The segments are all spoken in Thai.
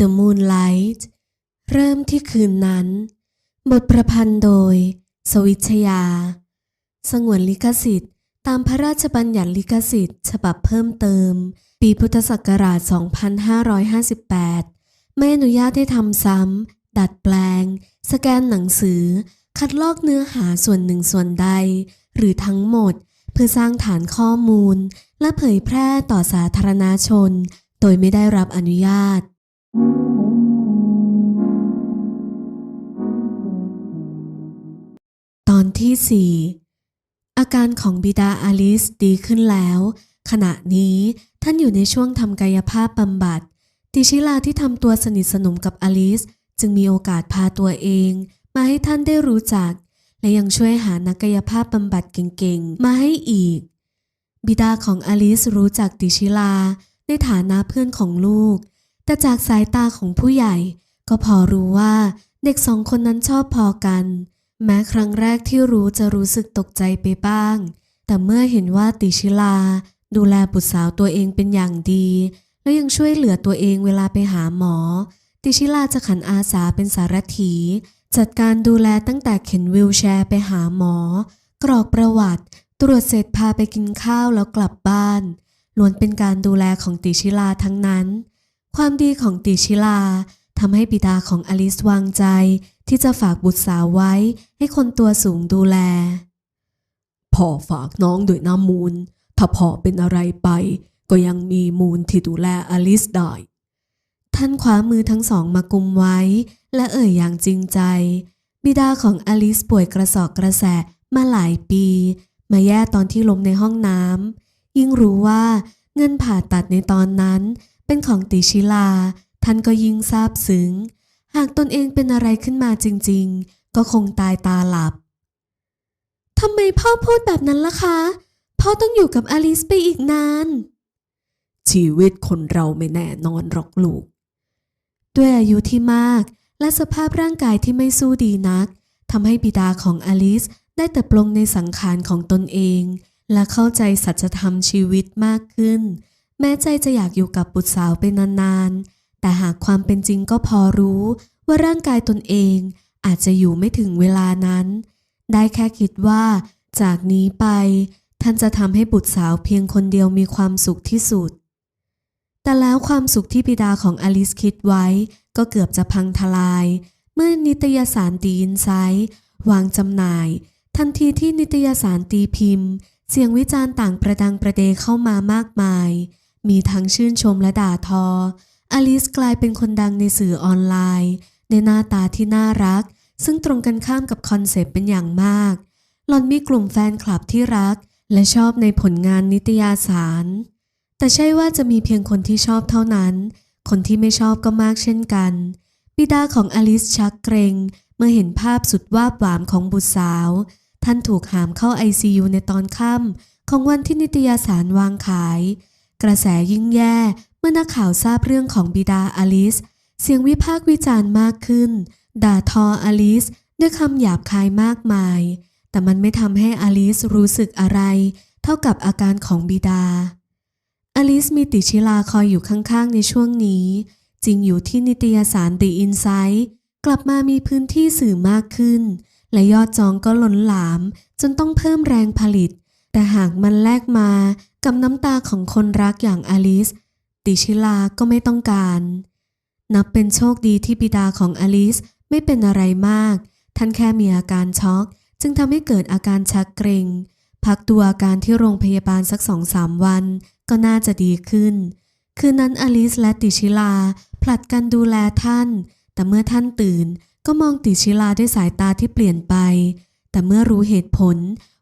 The Moonlight เริ่มที่คืนนั้น บทประพันธ์โดย สวิชยา สงวนลิขสิทธิ์ ตามพระราชบัญญัติลิขสิทธิ์ ฉบับเพิ่มเติม ปีพุทธศักราช 2558 ไม่อนุญาตให้ทำซ้ำ ดัดแปลง สแกนหนังสือ คัดลอกเนื้อหาส่วนหนึ่งส่วนใด หรือทั้งหมด เพื่อสร้างฐานข้อมูล และเผยแพร่ต่อสาธารณชน โดยไม่ได้รับอนุญาต ที่ 4 อาการของบิดาอลิสดีขึ้นแล้ว ขณะนี้ท่านอยู่ในช่วงทำกายภาพบำบัด ติชิลาที่ทำตัวสนิทสนมกับอลิส จึงมีโอกาสพาตัวเอง มาให้ท่านได้รู้จัก และยังช่วยหานักกายภาพบำบัดเก่งๆ มาให้อีก บิดาของอลิสรู้จักติชิลา ในฐานะเพื่อนของลูก แต่จากสายตาของผู้ใหญ่ก็พอรู้ว่าเด็กสองคนนั้นชอบพอกัน แม้ครั้งแรกที่รู้จะรู้สึกตกใจไปบ้าง แต่เมื่อเห็นว่าติชิลา ดูแลบุตรสาวตัวเองเป็นอย่างดี และยังช่วยเหลือตัวเองเวลาไปหาหมอ ติชิลาจะขันอาสาเป็นสารถี จัดการดูแลตั้งแต่เข็นวิวแชร์ไปหาหมอ กรอกประวัติ ตรวจเสร็จพาไปกินข้าวแล้วกลับบ้านล้วนเป็นการดูแลของติชิลาทั้งนั้น ความดีของติชิลาทำให้บิดาของอลิสวางใจ ที่จะฝากบุตรสาวไว้ให้คนตัวสูงดูแล พ่อฝากน้องด้วยน้ำมูล ถ้าพ่อเป็นอะไรไป ก็ยังมีมูลที่ดูแลอลิสได้ ท่านคว้ามือทั้งสองมากุมไว้ และเอ่ยอย่างจริงใจ บิดาของอลิสป่วยกระสอบกระแสะมาหลายปี มาแย่ตอนที่ล้มในห้องน้ำยิ่งรู้ว่าเงินผ่าตัดในตอนนั้นเป็นของติชิลา ท่านก็ยิ่งซาบซึ้ง หากตนเองเป็นอะไรขึ้นมาจริงๆ ก็คงตายตาหลับ ทำไมพ่อพูดแบบนั้นล่ะคะ พ่อต้องอยู่กับอลิสไปอีกนาน ชีวิตคนเราไม่แน่นอนหรอกลูก ด้วยอายุที่มากและสภาพร่างกายที่ไม่สู้ดีนักทำให้บิดาของอลิสได้แต่ปลงในสังขารของตนเอง และเข้าใจสัจธรรมชีวิตมากขึ้น แม้ใจจะอยากอยู่กับบุตรสาวไปนานๆ แต่หากความเป็นจริงก็พอรู้ ว่าร่างกายตนเองอาจจะอยู่ไม่ถึงเวลานั้น ได้แค่คิดว่า จากนี้ไป ท่านจะทำให้บุตรสาวเพียงคนเดียวมีความสุขที่สุด แต่แล้วความสุขที่บิดาของอลิสคิดไว้ก็เกือบจะพังทลาย เมื่อนิตยสารตีอินไซต์วางจำหน่าย ทันทีที่นิตยสารตีพิมพ์ เสียงวิจารณ์ต่างประดังประเดเข้ามามากมาย มีทั้งชื่นชมและด่าทออลิสกลายเป็นคนดังในสื่อออนไลน์ ในหน้าตาที่น่ารัก ซึ่งตรงกันข้ามกับคอนเซปต์เป็นอย่างมาก หลอนมีกลุ่มแฟนคลับที่รัก และชอบในผลงานนิตยสาร แต่ใช่ว่าจะมีเพียงคนที่ชอบเท่านั้น คนที่ไม่ชอบก็มากเช่นกัน บิดาของอลิสชักเกรงเมื่อเห็นภาพสุดวาบหวามของบุตรสาว ท่านถูกหามเข้า ICU ในตอนค่ำของวันที่นิตยสารวางขาย กระแสยิ่งแย่เมื่อนักข่าวทราบเรื่องของบิดาอลิส เสียงวิพากษ์วิจารณ์มากขึ้น ด่าทออลิสด้วยคำหยาบคายมากมาย แต่มันไม่ทำให้อลิสรู้สึกอะไร เท่ากับอาการของบิดา อลิสมีติชิลาคอยอยู่ข้างๆในช่วงนี้ จริงอยู่ที่นิตยสาร The Insight กลับมามีพื้นที่สื่อมากขึ้น และยอดจองก็ล้นหลาม จนต้องเพิ่มแรงผลิต แต่หากมันแลกมากับน้ำตาของคนรักอย่างอลิส ติชิลาก็ไม่ต้องการ นับเป็นโชคดีที่บิดาของอลิสไม่เป็นอะไรมาก ท่านแค่มีอาการช็อก จึงทำให้เกิดอาการชักเกร็ง พักตัวอาการที่โรงพยาบาลสักสองสามวัน ก็น่าจะดีขึ้น คืนนั้นอลิสและติชิลา ผลัดกันดูแลท่าน แต่เมื่อท่านตื่นก็มองติชิลาด้วยสายตาที่เปลี่ยนไป แต่เมื่อรู้เหตุผล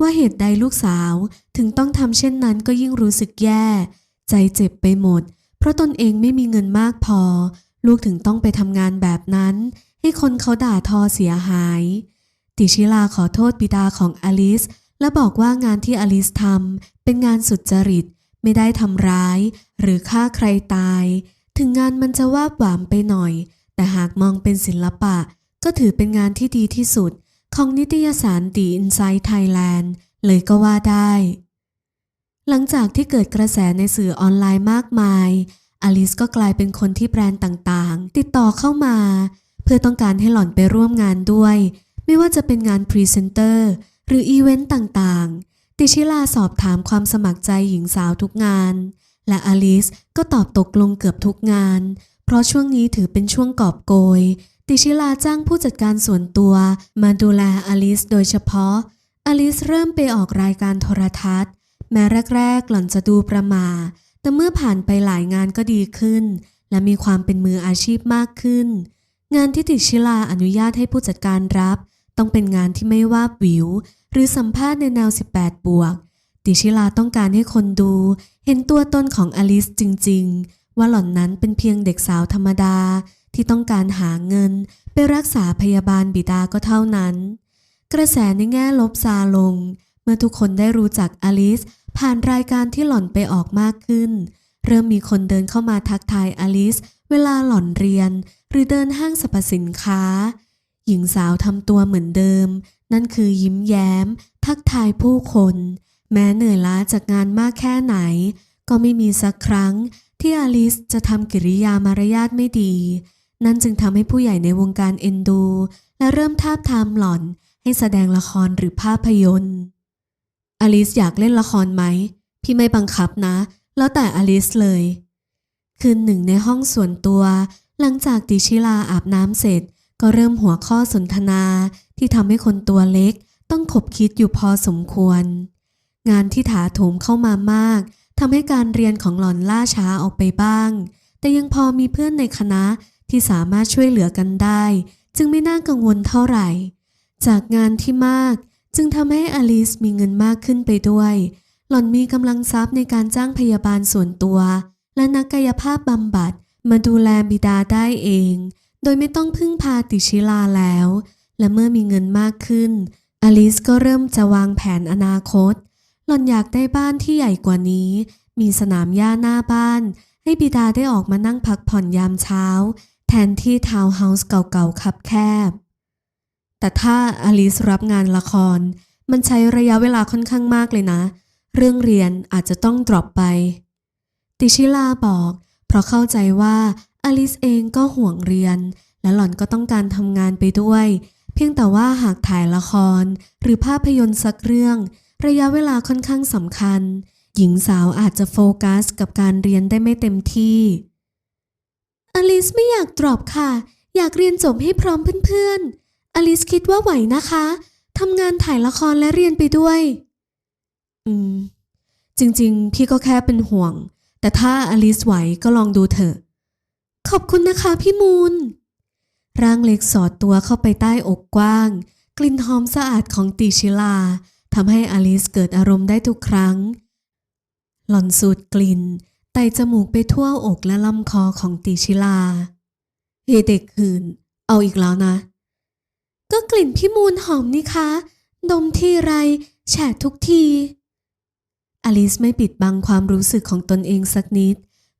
ว่าเหตุใดลูกสาวถึงต้องทำเช่นนั้นก็ยิ่งรู้สึกแย่ ใจเจ็บไปหมด เพราะตนเองไม่มีเงินมากพอ ลูกถึงต้องไปทำงานแบบนั้น ให้คนเขาด่าทอเสียหาย ติชิลาขอโทษบิดาของอลิส และบอกว่างานที่อลิสทำเป็นงานสุจริต ไม่ได้ทำร้าย หรือฆ่าใครตาย ถึงงานมันจะว่าบหวามไปหน่อย แต่หากมองเป็นศิลปะ ก็ถือเป็นงานที่ดีที่สุด ของนิตยสารดีอินไซต์ไทยแลนด์เลยก็ว่าได้ หลังจากที่เกิดกระแสในสื่อออนไลน์มากมาย อลิสก็กลายเป็นคนที่แบรนด์ต่างๆ ติดต่อเข้ามา เพื่อต้องการให้หล่อนไปร่วมงานด้วย ไม่ว่าจะเป็นงานพรีเซนเตอร์หรืออีเวนต์ต่างๆ ติชิลาสอบถามความสมัครใจหญิงสาวทุกงาน และอลิสก็ตอบตกลงเกือบทุกงาน เพราะช่วงนี้ถือเป็นช่วงกอบโกย ติชิลาจ้างผู้จัดการส่วนตัวมาดูแลอลิสโดยเฉพาะ อลิสเริ่มไปออกรายการโทรทัศน์ แม้แรกๆ หล่อนจะดูประมา แต่เมื่อผ่านไปหลายงานก็ดีขึ้น และมีความเป็นมืออาชีพมากขึ้น งานที่ติชิลาอนุญาตให้ผู้จัดการรับ ต้องเป็นงานที่ไม่ว่าบหวิว หรือสัมภาษณ์ในแนว 18 บวก ติชิลาต้องการให้คนดู เห็นตัวตนของอลิสจริง ๆ ว่าหล่อนนั้นเป็นเพียงเด็กสาวธรรมดาที่ต้องการหาเงิน ไปรักษาพยาบาลบิดาก็เท่านั้น กระแสในแง่ลบซาลง เมื่อทุกคนได้รู้จักอลิส ผ่านรายการที่หล่อนไปออกมากขึ้น เริ่มมีคนเดินเข้ามาทักทายอลิส เวลาหล่อนเรียน หรือเดินห้างสรรพสินค้า หญิงสาวทำตัวเหมือนเดิม นั่นคือยิ้มแย้ม ทักทายผู้คน แม้เหนื่อยล้าจากงานมากแค่ไหน ก็ไม่มีสักครั้งที่อลิสจะทำกิริยามารยาทไม่ดี นั่นจึงทำให้ผู้ใหญ่ในวงการเอ็นดู และเริ่มทาบทามหล่อนให้แสดงละครหรือภาพยนตร์ อลิสอยากเล่นละครไหม พี่ไม่บังคับนะ แล้วแต่อลิสเลย คืนหนึ่งในห้องส่วนตัว หลังจากติชิลาอาบน้ำเสร็จ ก็เริ่มหัวข้อสนทนาที่ทำให้คนตัวเล็กต้องขบคิดอยู่พอสมควร งานที่ถาโถมเข้ามามากทำให้การเรียนของหล่อนล่าช้าออกไปบ้าง แต่ยังพอมีเพื่อนในคณะที่สามารถช่วยเหลือกันได้ จึงไม่น่ากังวลเท่าไหร่ จากงานที่มาก จึงทำให้อลิสมีเงินมากขึ้นไปด้วย หล่อนมีกำลังทรัพย์ในการจ้างพยาบาลส่วนตัว และนักกายภาพบำบัดมาดูแลบิดาได้เอง โดยไม่ต้องพึ่งพาติชิลาแล้ว และเมื่อมีเงินมากขึ้น อลิสก็เริ่มจะวางแผนอนาคต หล่อนอยากได้บ้านที่ใหญ่กว่านี้ มีสนามหญ้าหน้าบ้าน ให้บิดาได้ออกมานั่งพักผ่อนยามเช้า แทนที่ทาวน์เฮาส์เก่าๆคับแคบ แต่ถ้าอลิสรับงานละคร มันใช้ระยะเวลาค่อนข้างมากเลยนะ เรื่องเรียนอาจจะต้องดรอปไป ติชิลาบอก เพราะเข้าใจว่าอลิสเองก็ห่วงเรียน และหล่อนก็ต้องการทำงานไปด้วย เพียงแต่ว่าหากถ่ายละคร หรือภาพยนตร์สักเรื่อง ระยะเวลาค่อนข้างสำคัญ หญิงสาวอาจจะโฟกัสกับการเรียนได้ไม่เต็มที่ อลิสไม่อยากดรอปค่ะ อยากเรียนจบให้พร้อมเพื่อนๆ อลิสคิดว่าไหวนะคะทำงานถ่ายละครและเรียนไปด้วย อืม จริงๆ พี่ก็แค่เป็นห่วง แต่ถ้าอลิสไหวก็ลองดูเถอะ ขอบคุณนะคะพี่มูล ร่างเล็กสอดตัวเข้าไปใต้อกกว้าง กลิ่นหอมสะอาดของติชิลาทำให้อลิสเกิดอารมณ์ได้ทุกครั้ง หล่อนสูดกลิ่นไต่จมูกไปทั่วอกและลำคอของติชิลาเฮเด็กหืน เอาอีกแล้วนะ ก็กลิ่นพี่มูลหอมนี่คะ ดมทีไรแฉะทุกที อลิสไม่ปิดบังความรู้สึกของตนเองสักนิด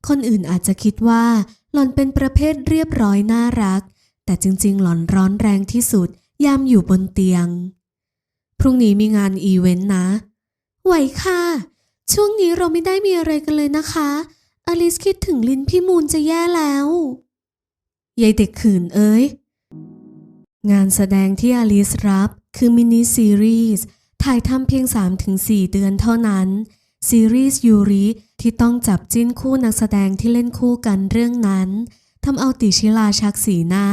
คนอื่นอาจจะคิดว่า หล่อนเป็นประเภทเรียบร้อยน่ารัก แต่จริงๆ หล่อนร้อนแรงที่สุด ยามอยู่บนเตียง พรุ่งนี้มีงานอีเวนต์นะ ไหวค่ะ ช่วงนี้เราไม่ได้มีอะไรกันเลยนะคะ อลิสคิดถึงลินพี่มูลจะแย่แล้วยายเด็กขืนเอ้ย งานแสดงที่อลิสรับคือมินิซีรีส์ถ่ายทำเพียง 3-4 เดือนเท่านั้น ซีรีส์ยูริที่ต้องจับจิ้นคู่นักแสดงที่เล่นคู่กันเรื่องนั้นทำเอาติชิลาชักสีหน้า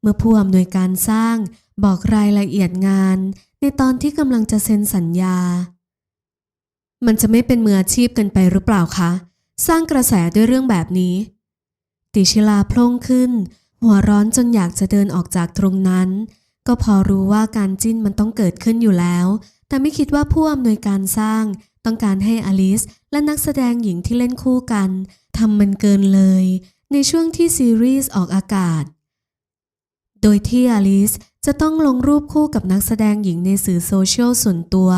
เมื่อผู้อำนวยการสร้างบอกรายละเอียดงาน ในตอนที่กำลังจะเซ็นสัญญา มันจะไม่เป็นมืออาชีพกันไปหรือเปล่าคะ สร้างกระแสด้วยเรื่องแบบนี้ ติชิลาโพล่งขึ้น หัวร้อนจนอยากจะเดินออกจากตรงนั้น ก็พอรู้ว่าการจิ้นมันต้องเกิดขึ้นอยู่แล้ว แต่ไม่คิดว่าผู้อำนวยการสร้าง ต้องการให้อลิสและนักแสดงหญิงที่เล่นคู่กันทำมันเกินเลย ในช่วงที่ซีรีส์ออกอากาศ โดยที่อลิสจะต้องลงรูปคู่กับนักแสดงหญิงในสื่อโซเชียลส่วนตัว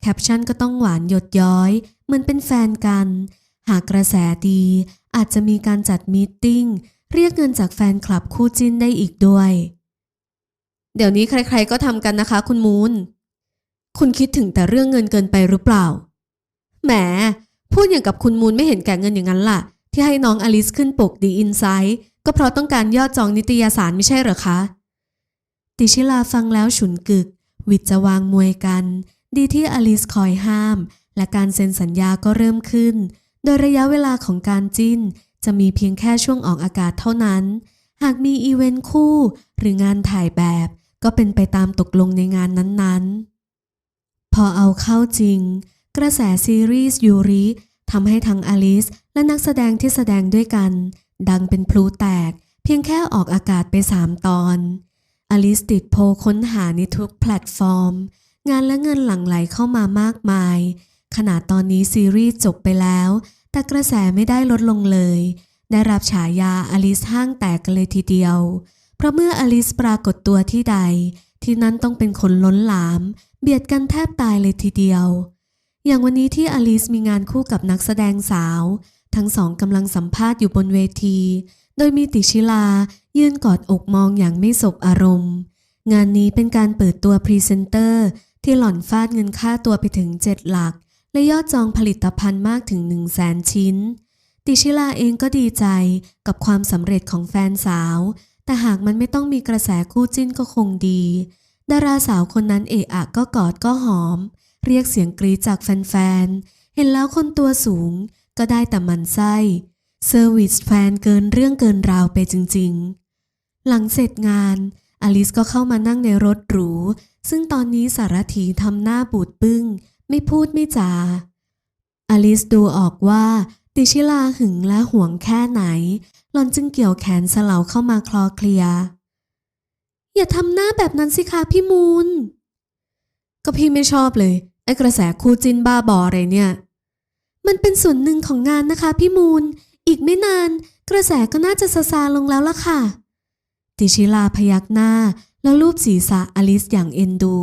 แคปชั่นก็ต้องหวานหยดย้อย เหมือนเป็นแฟนกัน หากกระแสดีอาจจะมีการจัดมีตติ้ง เรียกเงินจากแฟนคลับคู่จิ้นได้อีกด้วย เดี๋ยวนี้ใครๆก็ทำกันนะคะ คุณมูนคุณคิดถึงแต่เรื่องเงินเกินไปหรือเปล่า แหม พูดอย่างกับคุณมูลไม่เห็นแก่เงินอย่างนั้นล่ะ ที่ให้น้องอลิสขึ้นปกดีอินไซต์ก็เพราะต้องการยอดจองนิตยสารไม่ใช่เหรอคะ ติชิลาฟังแล้วฉุนกึก วิทจะวางมวยกัน ดีที่อลิสคอยห้าม และการเซ็นสัญญาก็เริ่มขึ้น โดยระยะเวลาของการจิ้น จะมีเพียงแค่ช่วงออกอากาศเท่านั้น หากมีอีเวนต์คู่หรืองานถ่ายแบบ ก็เป็นไปตามตกลงในงานนั้นๆ พอเอาเข้าจริง กระแสซีรีส์ยูริทำให้ทั้งอลิสและนักแสดงที่แสดงด้วยกัน ดังเป็นพลุแตก เพียงแค่ออกอากาศไป3ตอน อลิสติดโพลค้นหาในทุกแพลตฟอร์ม งานและเงินหลั่งไหลเข้ามามากมาย ขนาดตอนนี้ซีรีส์จบไปแล้ว แต่กระแสไม่ได้ลดลงเลย ได้รับฉายาอลิสห้างแตกกันเลยทีเดียว เพราะเมื่ออลิสปรากฏตัวที่ใด ที่นั้นต้องเป็นคนล้นหลาม เบียดกันแทบตายเลยทีเดียว อย่างวันนี้ที่อลิสมีงานคู่กับนักแสดงสาว ทั้งสองกำลังสัมภาษณ์อยู่บนเวที โดยมีติชิลา ยืนกอดอกมองอย่างไม่สบอารมณ์ งานนี้เป็นการเปิดตัวพรีเซนเตอร์ที่หล่อนฟาดเงินค่าตัวไปถึง7หลัก และยอดจองผลิตภัณฑ์มากถึง 1 0 0 0 0แสนชิ้น ติชิลาเองก็ดีใจกับความสำเร็จของแฟนสาว แต่หากมันไม่ต้องมีกระแสคู่จิ้นก็คงดี ดาราสาวคนนั้นเอะอะก็กอดก็หอม เรียกเสียงกรีดจากแฟนๆ เห็นแล้วคนตัวสูงก็ได้แต่มันไส้เซอร์วิสแฟนเกินเรื่องเกินราวไปจริงๆ หลังเสร็จงาน อลิสก็เข้ามานั่งในรถหรู ซึ่งตอนนี้สารถีทำหน้าบูดบึ้ง ไม่พูดไม่จา อลิสดูออกว่า ติชิลาหึงและห่วงแค่ไหน หลอนจึงเกี่ยวแขนสลาเข้ามาคลอเคลีย อย่าทำหน้าแบบนั้นสิคะพี่มูล ก็พี่ไม่ชอบเลย ไอ้กระแสคู่จิ้นบ้าบออะไรเนี่ย มันเป็นส่วนหนึ่งของงานนะคะพี่มูล อีกไม่นาน กระแสก็น่าจะซาซาลงแล้วล่ะค่ะ ติชิลาพยักหน้าแล้วลูบศีรษะอลิสอย่างเอ็นดู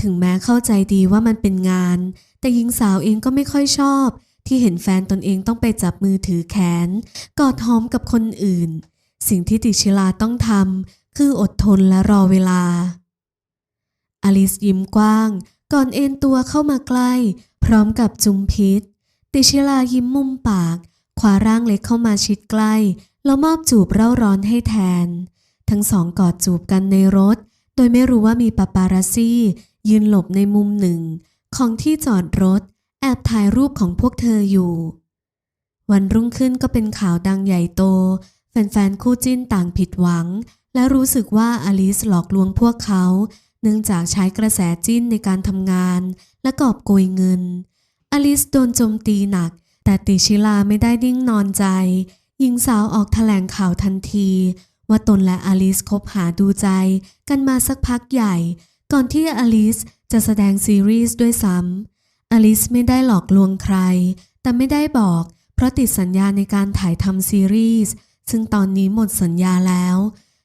ถึงแม้เข้าใจดีว่ามันเป็นงาน แต่หญิงสาวเองก็ไม่ค่อยชอบ ที่เห็นแฟนตนเองต้องไปจับมือถือแขน กอดหอมกับคนอื่น สิ่งที่ติชิลาต้องทำคืออดทนและรอเวลา อลิสยิ้มกว้าง ก่อนเอ็นตัวเข้ามาใกล้ พร้อมกับจุมพิษ ติชิลายิ้มมุมปากคว้าร่างเล็กเข้ามาชิดใกล้ แล้วมอบจูบเร่าร้อนให้แทน ทั้งสองกอดจูบกันในรถ โดยไม่รู้ว่ามีปาปาราซี่ ยืนหลบในมุมหนึ่งของที่จอดรถ แอบถ่ายรูปของพวกเธออยู่ วันรุ่งขึ้นก็เป็นข่าวดังใหญ่โต แฟนๆ คู่จิ้นต่างผิดหวัง และรู้สึกว่าอลิสหลอกลวงพวกเขา เนื่องจากใช้กระแสจิ้นในการทำงาน และกอบโกยเงิน อลิสโดนโจมตีหนัก แต่ติชิลาไม่ได้นิ่งนอนใจหญิงสาวออกแถลงข่าวทันที ว่าตนและอลิสคบหาดูใจกันมาสักพักใหญ่ ก่อนที่อลิสจะแสดงซีรีส์ด้วยซ้ำอลิสไม่ได้หลอกลวงใคร แต่ไม่ได้บอก เพราะติดสัญญาในการถ่ายทำซีรีส์ซึ่งตอนนี้หมดสัญญาแล้ว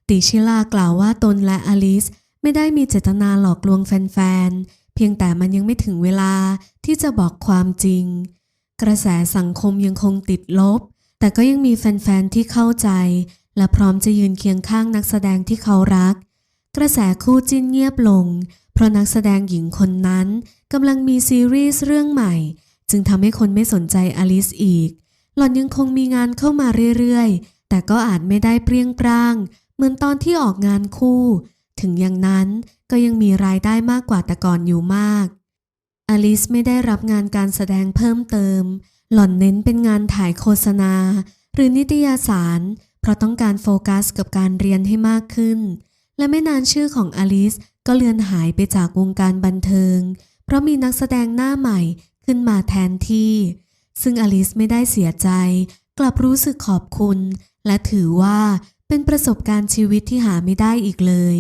ติชิลากล่าวว่าตนและอลิสไม่ได้มีเจตนาหลอกลวงแฟนๆ เพียงแต่มันยังไม่ถึงเวลาที่จะบอกความจริง กระแสสังคมยังคงติดลบ แต่ก็ยังมีแฟนๆ ที่เข้าใจ และพร้อมจะยืนเคียงข้างนักแสดงที่เขารัก กระแสคู่จิ้นเงียบลง เพราะนักแสดงหญิงคนนั้นกำลังมีซีรีส์เรื่องใหม่ จึงทำให้คนไม่สนใจอลิสอีก หล่อนยังคงมีงานเข้ามาเรื่อยๆ แต่ก็อาจไม่ได้เปรี้ยงปร้าง เหมือนตอนที่ออกงานคู่ ถึงอย่างนั้นก็ยังมีรายได้มากกว่าแต่ก่อนอยู่มากอลิสไม่ได้รับงานการแสดงเพิ่มเติม หล่อนเน้นเป็นงานถ่ายโฆษณา หรือนิตยสาร เพราะต้องการโฟกัสกับการเรียนให้มากขึ้น และไม่นานชื่อของอลิสก็เลือนหายไปจากวงการบันเทิง เพราะมีนักแสดงหน้าใหม่ขึ้นมาแทนที่ ซึ่งอลิสไม่ได้เสียใจ กลับรู้สึกขอบคุณ และถือว่าเป็นประสบการณ์ชีวิตที่หาไม่ได้อีกเลย